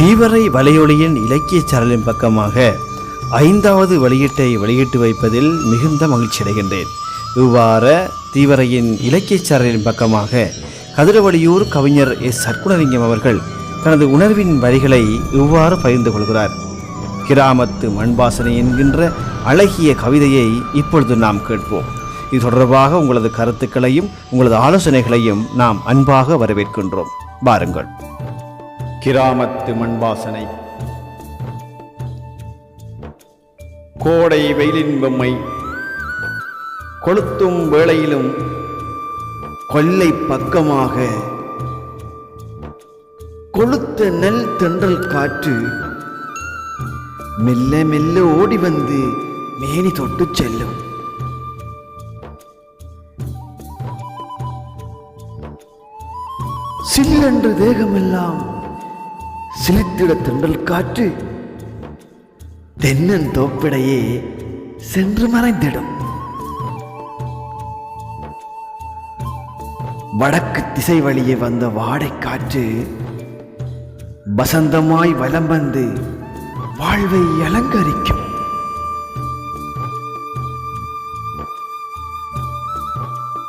தீவரை வலையொலியின் இலக்கிய சரலின் பக்கமாக ஐந்தாவது வெளியீட்டை வெளியிட்டு வைப்பதில் மிகுந்த மகிழ்ச்சி அடைகின்றேன். இவ்வாறு தீவரையின் இலக்கிய சரலின் பக்கமாக கதிரவழியூர் கவிஞர் எஸ். சர்க்குணலிங்கம் அவர்கள் தனது உணர்வின் வரிகளை இவ்வாறு பகிர்ந்து கொள்கிறார். கிராமத்து மண்பாசனை என்கின்ற அழகிய கவிதையை இப்பொழுது நாம் கேட்போம். இது தொடர்பாக உங்களது கருத்துக்களையும் உங்களது ஆலோசனைகளையும் நாம் அன்பாக வரவேற்கின்றோம். பாருங்கள் கிராமத்து மண்பாசனை கோடை வெயிலின் பொம்மை. கொளுத்தும் வேளையிலும் கொல்லை பக்கமாக. கொளுத்த நெல் தென்றல் காற்று. மெல்ல மெல்ல ஓடி வந்து மேனி தொட்டு செல்லும். சில்லென்று தேகமெல்லாம் சிலித்திட தென்றல் காற்று தென்னன் தோப்பிடையே சென்று மறைந்திடும். வடக்கு திசை வழியே வந்த வாடை காற்று வசந்தமாய் வலம் வந்து வாழ்வை அலங்கரிக்கும்.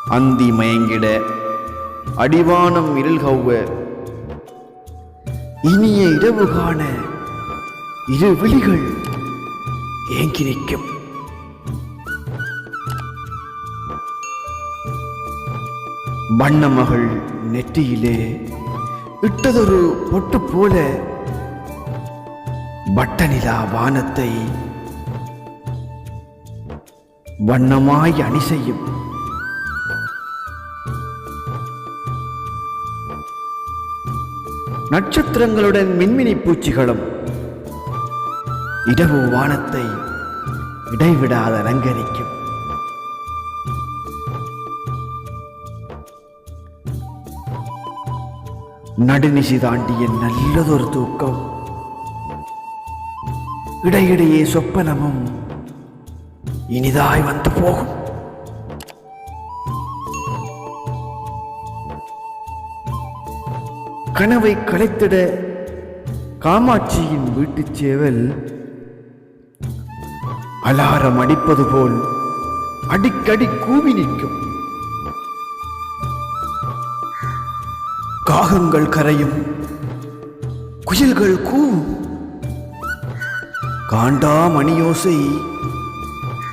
அந்தி மயங்கிட அடிவானம் இருள் இனிய இரவு காண இரு விழிகள் ஏங்கி நிற்கும் வண்ணமகள் நெற்றியிலே இட்டதொரு பொட்டு போல வட்டநிலா வானத்தை வண்ணமாய் அணி செய்யும் நட்சத்திரங்களுடன் மின்மினி பூச்சிகளும் இடவு வானத்தை இடைவிடாது அலங்கரிக்கும். நடுநிசி தாண்டிய நல்லதொரு தூக்கம். இடையிடையே சொப்பனமும் இனிதாய் வந்து போகும். கனவை கலைத்திட காமாட்சியின் வீட்டுச் சேவல் அலாரம் அடிப்பது போல் அடிக்கடி கூவி நிற்கும். காகங்கள் கரையும் குயில்கள் கூவும். காண்டா மணியோசை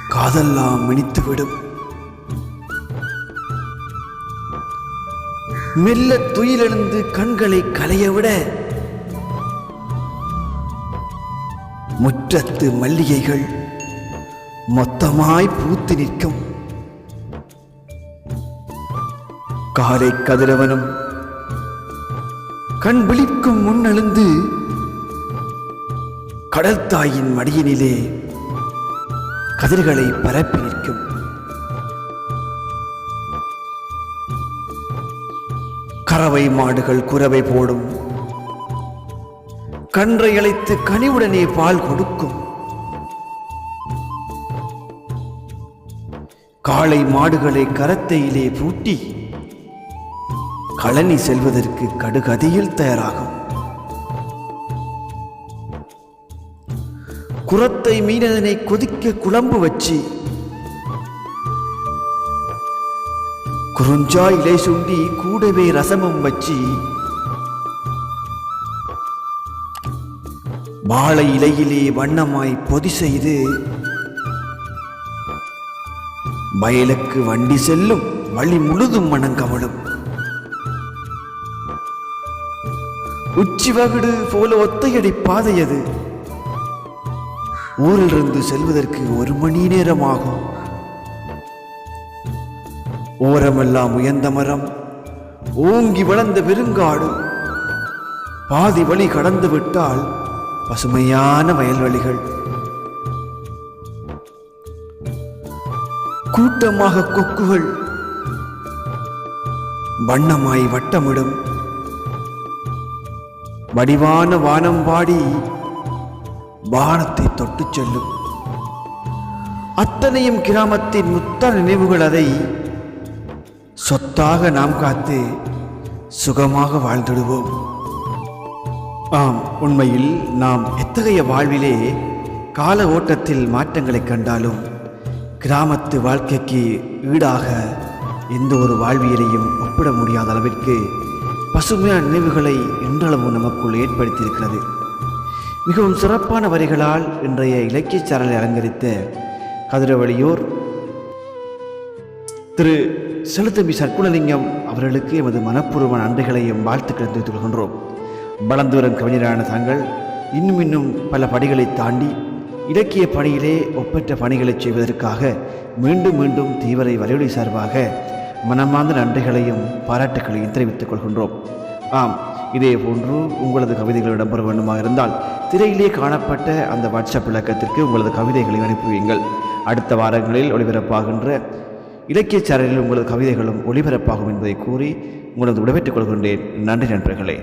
காதெல்லாம் மினித்துவிடும். மெல்ல துயிலெழுந்து கண்களை களையவிட முற்றத்து மல்லிகைகள் மொத்தமாய் பூத்து நிற்கும். காலை கதிரவனும் கண் விழிக்கும் முன்னெழுந்து கடற்தாயின் மடியினிலே கதிர்களை பரப்பி நிற்கும். கறவை மாடுகள் குறவை போடும். கன்றை அழைத்து கனிவுடனே பால் கொடுக்கும். காளை மாடுகளை கரத்தையிலே பூட்டி களனி செல்வதற்கு கடுகதியில் தயாராகும். குரத்தை மீனதனை கொதிக்க குழம்பு வச்சு குறிஞ்சா இலை சுண்டி கூடவே ரசமும் வச்சு வாழை இலையிலே வண்ணமாய் பொதி செய்து வயலுக்கு வண்டி செல்லும் வழி முழுதும் மணங்கவளும் உச்சி வகுடு போல ஒத்தையடி பாதையது. ஊரிலிருந்து செல்வதற்கு ஒரு மணி நேரம் ஆகும் ஓரமெல்லாம் உயர்ந்த மரம் ஓங்கி வளர்ந்த பெருங்காடு பாதி வழி கடந்து விட்டால் பசுமையான வயல்வெளிகள். கூட்டமாக கொக்குகள் வண்ணமாய் வட்டமிடும். வடிவான வானம் பாடி வானத்தை தொட்டுச் செல்லும். அத்தனையும் கிராமத்தின் முத்த நினைவுகள் அதை சொத்தாக நாம் காத்து சுகமாக வாழ்ந்துடுவோம். ஆம் உண்மையில் நாம் எத்தகைய வாழ்விலே கால ஓட்டத்தில் மாற்றங்களை கண்டாலும் கிராமத்து வாழ்க்கைக்கு ஈடாக எந்த ஒரு வாழ்வியலையும் ஒப்பிட முடியாத அளவிற்கு பசுமையான நினைவுகளை இன்றளவும் நமக்குள் ஏற்படுத்தியிருக்கிறது. மிகவும் சிறப்பான வரிகளால் இன்றைய இலக்கியச் சாரலை அலங்கரித்த கதிரவழியூர் திரு செலுத்தம்பி சற்குணலிங்கம் அவர்களுக்கு எமது மனப்பூர்வ நன்றிகளையும் வாழ்த்துக்களை தெரிவித்துக் கொள்கின்றோம். வளர்ந்துவரும் கவிஞரான தாங்கள் இன்னும் இன்னும் பல படிகளை தாண்டி இலக்கிய பணியிலே ஒப்பற்ற பணிகளை செய்வதற்காக மீண்டும் மீண்டும் தீவிர வலியுறுத்தி சார்பாக மனமார்ந்த நன்றிகளையும் பாராட்டுகளையும் தெரிவித்துக் கொள்கின்றோம். ஆம் இதே போன்று உங்களது கவிதைகள் இடம்பெற வேண்டுமாக இருந்தால் திரையிலே காணப்பட்ட அந்த வாட்ஸ்அப் இலக்கத்திற்கு உங்களது கவிதைகளை அனுப்புவீங்கள் அடுத்த வாரங்களில் ஒளிபரப்பாகின்ற இலக்கியச் சேனலில் உங்களது கவிதைகளும் ஒளிபரப்பாகும் என்பதை கூறி உங்களது விடைபெற்றுக் கொள்கின்றேன். நன்றி நண்பர்களே.